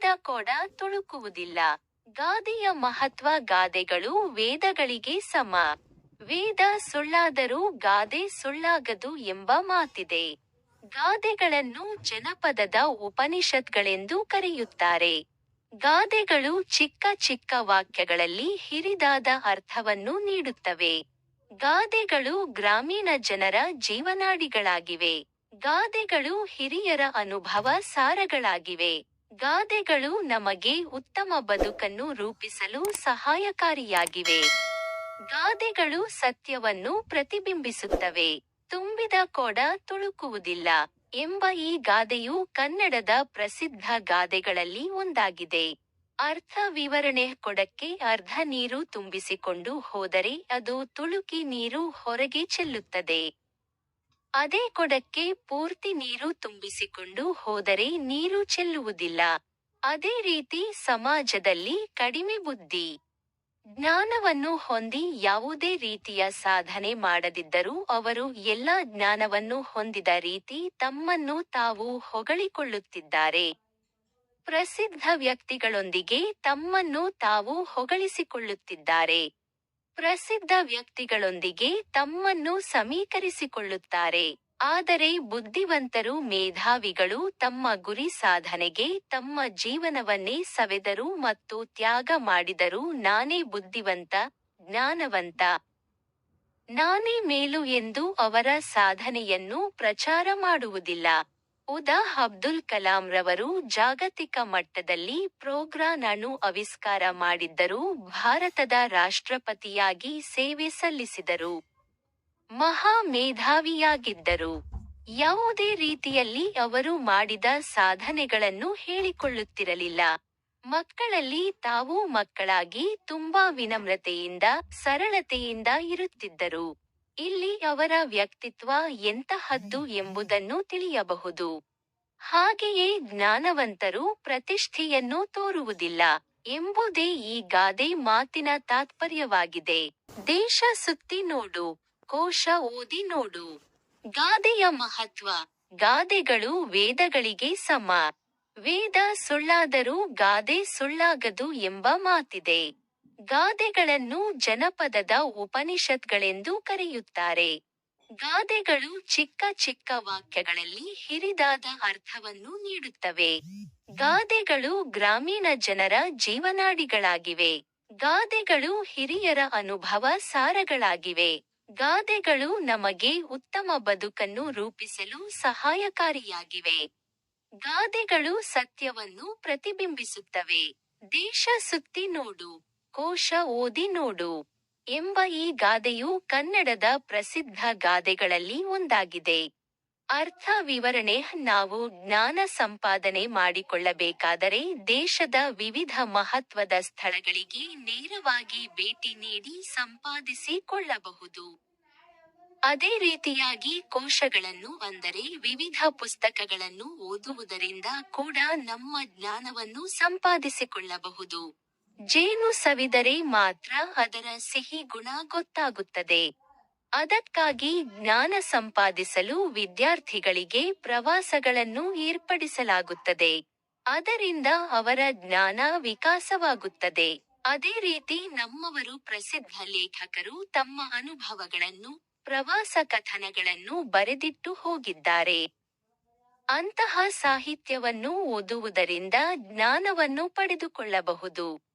ತುಂಬಿದ ಕೊಡ ತುಳುಕುವುದಿಲ್ಲ. ಗಾದೆಯ ಮಹತ್ವ ಗಾದೆಗಳು ವೇದಗಳಿಗೆ ಸಮ. ವೇದ ಸುಳ್ಳಾದರೂ ಗಾದೆ ಸುಳ್ಳಾಗದು ಎಂಬ ಮಾತಿದೆ. ಗಾದೆಗಳನ್ನು ಜನಪದದ ಉಪನಿಷತ್ಗಳೆಂದು ಕರೆಯುತ್ತಾರೆ. ಗಾದೆಗಳು ಚಿಕ್ಕ ಚಿಕ್ಕ ವಾಕ್ಯಗಳಲ್ಲಿ ಹಿರಿದಾದ ಅರ್ಥವನ್ನು ನೀಡುತ್ತವೆ. ಗಾದೆಗಳು ಗ್ರಾಮೀಣ ಜನರ ಜೀವನಾಡಿಗಳಾಗಿವೆ. ಗಾದೆಗಳು ಹಿರಿಯರ ಅನುಭವ ಸಾರಗಳಾಗಿವೆ. ಗಾದೆಗಳು ನಮಗೆ ಉತ್ತಮ ಬದುಕನ್ನು ರೂಪಿಸಲು ಸಹಾಯಕಾರಿಯಾಗಿವೆ. ಗಾದೆಗಳು ಸತ್ಯವನ್ನು ಪ್ರತಿಬಿಂಬಿಸುತ್ತವೆ. ತುಂಬಿದ ಕೊಡ ತುಳುಕುವುದಿಲ್ಲ ಎಂಬ ಈ ಗಾದೆಯು ಕನ್ನಡದ ಪ್ರಸಿದ್ಧ ಗಾದೆಗಳಲ್ಲಿ ಒಂದಾಗಿದೆ. ಅರ್ಥ ವಿವರಣೆ ಕೊಡಕ್ಕೆ ಅರ್ಧ ನೀರು ತುಂಬಿಸಿಕೊಂಡು ಹೋದರೆ ಅದು ತುಳುಕಿ ನೀರು ಹೊರಗೆ ಚೆಲ್ಲುತ್ತದೆ. ಅದೇ ಕೊಡಕ್ಕೆ ಪೂರ್ತಿ ನೀರು ತುಂಬಿಸಿಕೊಂಡು ಹೋದರೆ ನೀರು ಚೆಲ್ಲುವುದಿಲ್ಲ. ಅದೇ ರೀತಿ ಸಮಾಜದಲ್ಲಿ ಕಡಿಮೆ ಬುದ್ಧಿ, ಜ್ಞಾನವನ್ನು ಹೊಂದಿ ಯಾವುದೇ ರೀತಿಯ ಸಾಧನೆ ಮಾಡದಿದ್ದರೂ ಅವರು ಎಲ್ಲಾ ಜ್ಞಾನವನ್ನು ಹೊಂದಿದ ರೀತಿ ತಮ್ಮನ್ನು ತಾವು ಹೊಗಳಿಕೊಳ್ಳುತ್ತಿದ್ದಾರೆ. ಪ್ರಸಿದ್ಧ ವ್ಯಕ್ತಿಗಳೊಂದಿಗೆ ತಮ್ಮನ್ನು ತಾವು ಹೊಗಳಿಸಿಕೊಳ್ಳುತ್ತಿದ್ದಾರೆ. ಪ್ರಸಿದ್ಧ ವ್ಯಕ್ತಿಗಳೊಂದಿಗೆ ತಮ್ಮನ್ನು ಸಮೀಕರಿಸಿಕೊಳ್ಳುತ್ತಾರೆ. ಆದರೆ ಬುದ್ಧಿವಂತರು ಮೇಧಾವಿಗಳು ತಮ್ಮ ಗುರಿ ಸಾಧನೆಗೆ ತಮ್ಮ ಜೀವನವನ್ನೇ ಸವೆದರು ಮತ್ತು ತ್ಯಾಗ ಮಾಡಿದರು ನಾನೇ ಬುದ್ಧಿವಂತ, ಜ್ಞಾನವಂತ. ನಾನೇ ಮೇಲು ಎಂದು ಅವರ ಸಾಧನೆಯನ್ನು ಪ್ರಚಾರ ಮಾಡುವುದಿಲ್ಲ. ಉದಾ ಅಬ್ದುಲ್ ಕಲಾಂ ರವರು ಜಾಗತಿಕ ಮಟ್ಟದಲ್ಲಿ ಪ್ರೋಗ್ರಾನ್ ಅಣು ಅವಿಷ್ಕಾರ ಮಾಡಿದ್ದರು. ಭಾರತದ ರಾಷ್ಟ್ರಪತಿಯಾಗಿ ಸೇವೆ ಸಲ್ಲಿಸಿದರು. ಮಹಾ ಮೇಧಾವಿಯಾಗಿದ್ದರು. ಯಾವುದೇ ರೀತಿಯಲ್ಲಿ ಅವರು ಮಾಡಿದ ಸಾಧನೆಗಳನ್ನು ಹೇಳಿಕೊಳ್ಳುತ್ತಿರಲಿಲ್ಲ. ಮಕ್ಕಳಲ್ಲಿ ತಾವು ಮಕ್ಕಳಾಗಿ ತುಂಬಾ ವಿನಮ್ರತೆಯಿಂದ, ಸರಳತೆಯಿಂದ ಇರುತ್ತಿದ್ದರು. ಇಲ್ಲಿ ಅವರ ವ್ಯಕ್ತಿತ್ವ ಎಂತಹದ್ದು ಎಂಬುದನ್ನು ತಿಳಿಯಬಹುದು. ಹಾಗೆಯೇ ಜ್ಞಾನವಂತರು ಪ್ರತಿಷ್ಠೆಯನ್ನು ತೋರುವುದಿಲ್ಲ ಎಂಬುದೇ ಈ ಗಾದೆ ಮಾತಿನ ತಾತ್ಪರ್ಯವಾಗಿದೆ. ದೇಶ ಸುತ್ತಿ ನೋಡು, ಕೋಶ ಓದಿ ನೋಡು. ಗಾದೆಯ ಮಹತ್ವ, ಗಾದೆಗಳು ವೇದಗಳಿಗೆ ಸಮ. ವೇದ ಸುಳ್ಳಾದರೂ ಗಾದೆ ಸುಳ್ಳಾಗದು ಎಂಬ ಮಾತಿದೆ. ಗಾದೆಗಳನ್ನು ಜನಪದದ ಉಪನಿಷತ್ಗಳೆಂದು ಕರೆಯುತ್ತಾರೆ. ಗಾದೆಗಳು ಚಿಕ್ಕ ಚಿಕ್ಕ ವಾಕ್ಯಗಳಲ್ಲಿ ಹಿರಿದಾದ ಅರ್ಥವನ್ನು ನೀಡುತ್ತವೆ. ಗಾದೆಗಳು ಗ್ರಾಮೀಣ ಜನರ ಜೀವನಾಡಿಗಳಾಗಿವೆ. ಗಾದೆಗಳು ಹಿರಿಯರ ಅನುಭವ ಸಾರಗಳಾಗಿವೆ. ಗಾದೆಗಳು ನಮಗೆ ಉತ್ತಮ ಬದುಕನ್ನು ರೂಪಿಸಲು ಸಹಾಯಕಾರಿಯಾಗಿವೆ. ಗಾದೆಗಳು ಸತ್ಯವನ್ನು ಪ್ರತಿಬಿಂಬಿಸುತ್ತವೆ. ದೇಶ ಸುತ್ತಿ ನೋಡು. ಕೋಶ ಓದಿ ನೋಡು ಎಂಬ ಈ ಗಾದೆಯು ಕನ್ನಡದ ಪ್ರಸಿದ್ಧ ಗಾದೆಗಳಲ್ಲಿ ಒಂದಾಗಿದೆ. ಅರ್ಥ ವಿವರಣೆ, ನಾವು ಜ್ಞಾನ ಸಂಪಾದನೆ ಮಾಡಿಕೊಳ್ಳಬೇಕಾದರೆ ದೇಶದ ವಿವಿಧ ಮಹತ್ವದ ಸ್ಥಳಗಳಿಗೆ ನೇರವಾಗಿ ಭೇಟಿ ನೀಡಿ ಸಂಪಾದಿಸಿಕೊಳ್ಳಬಹುದು. ಅದೇ ರೀತಿಯಾಗಿ ಕೋಶಗಳನ್ನು, ಅಂದರೆ ವಿವಿಧ ಪುಸ್ತಕಗಳನ್ನು ಓದುವುದರಿಂದ ಕೂಡ ನಮ್ಮ ಜ್ಞಾನವನ್ನು ಸಂಪಾದಿಸಿಕೊಳ್ಳಬಹುದು. ಜೇನು ಸವಿದರೆ ಮಾತ್ರ ಅದರ ಸಿಹಿ ಗುಣ ಗೊತ್ತಾಗುತ್ತದೆ. ಅದಕ್ಕಾಗಿ ಜ್ಞಾನ ಸಂಪಾದಿಸಲು ವಿದ್ಯಾರ್ಥಿಗಳಿಗೆ ಪ್ರವಾಸಗಳನ್ನು ಏರ್ಪಡಿಸಲಾಗುತ್ತದೆ. ಅದರಿಂದ ಅವರ ಜ್ಞಾನ ವಿಕಾಸವಾಗುತ್ತದೆ. ಅದೇ ರೀತಿ ನಮ್ಮವರು ಪ್ರಸಿದ್ಧ ಲೇಖಕರು ತಮ್ಮ ಅನುಭವಗಳನ್ನು, ಪ್ರವಾಸ ಕಥನಗಳನ್ನು ಬರೆದಿಟ್ಟು ಹೋಗಿದ್ದಾರೆ. ಅಂತಹ ಸಾಹಿತ್ಯವನ್ನು ಓದುವುದರಿಂದ ಜ್ಞಾನವನ್ನು ಪಡೆದುಕೊಳ್ಳಬಹುದು.